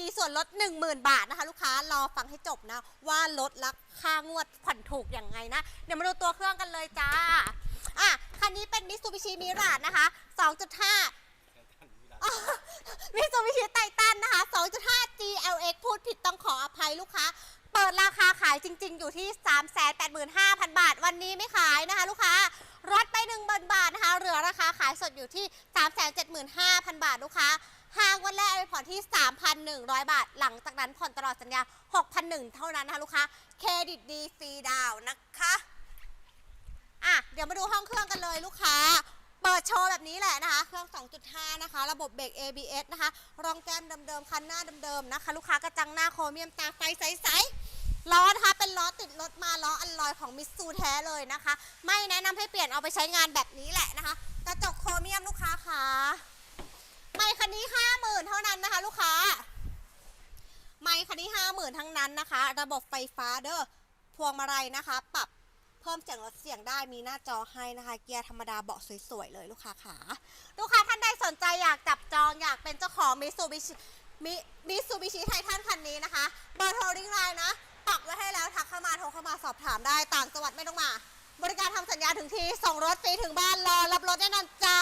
ดีส่วนลด 10,000 บาทนะคะ ลูกค้ารอฟังให้จบนะ ว่าลดและค่างวดผ่อนถูกอยังไงนะ เดี๋ยวมาดูตัวเครื่องกันเลยจ้าอะคันนี้เป็นมิ t ซูบิชิมิรานะคะ 2.5มิ t ซูบิชิไททันนะคะ 2.5 GLX พูดผิดต้องขออภัยลูกค้า เปิดราคาขายจริง ๆ อยู่ที่ 385,000 บาท วันนี้ไม่ขายนะคะ ลูกค้ารถไป1,000บาทนะคะ เหลือราคาขายสดอยู่ที่ 375,000 บาทลูกค้า ห้างวันแรกไปผ่อนที่ 3,100 บาท หลังจากนั้นผ่อนตลอดสัญญา6,100เท่านั้นนะคะลูกค้า เครดิตดีฟรีดาวนะคะ อะ เดี๋ยวมาดูห้องเครื่องกันเลยลูกค้า เปิดโชว์แบบนี้แหละนะคะ เครื่อง 2.5 นะคะ ระบบเบรก ABS นะคะ รองแก้มเดิมๆ คันหน้าเดิมๆ นะคะ ลูกค้ากระจังหน้าโครเมียมตาไฟใสๆ ล้อนะคะ เป็นล้อติดรถมาล้ออัลลอยของมิตซูแท้เลยนะคะ ไม่แนะนำให้เปลี่ยนเอาไปใช้งานแบบนี้แหละนะคะ กระจกโครเมียมลูกค้าค่ะ คันนี้50,000เท่านั้นนะคะลูกค้า ไม่คันนี้50,000ทั้งนั้นนะคะ ระบบไฟฟ้าเด้อ พวงมาลัยนะคะ ปรับเพิ่มเสียงลดเสียงได้มีหน้าจอให้นะคะ เกียร์ธรรมดาเบาะสวยๆเลยลูกค้าขาลูกค้าท่านใดสนใจอยากจับจองอยากเป็นเจ้าของมิซูบิชิมิมิซูบิชิไททันคันนี้นะคะเบอร์โทรลิงไลน์นะปักไว้ให้แล้วทักเข้ามาโทรเข้ามาสอบถามได้ต่างจังหวัดไม่ต้องมา บริการทำสัญญาถึงทีส่งรถฟรีถึงบ้านรอรับรถแน่นอนจ้า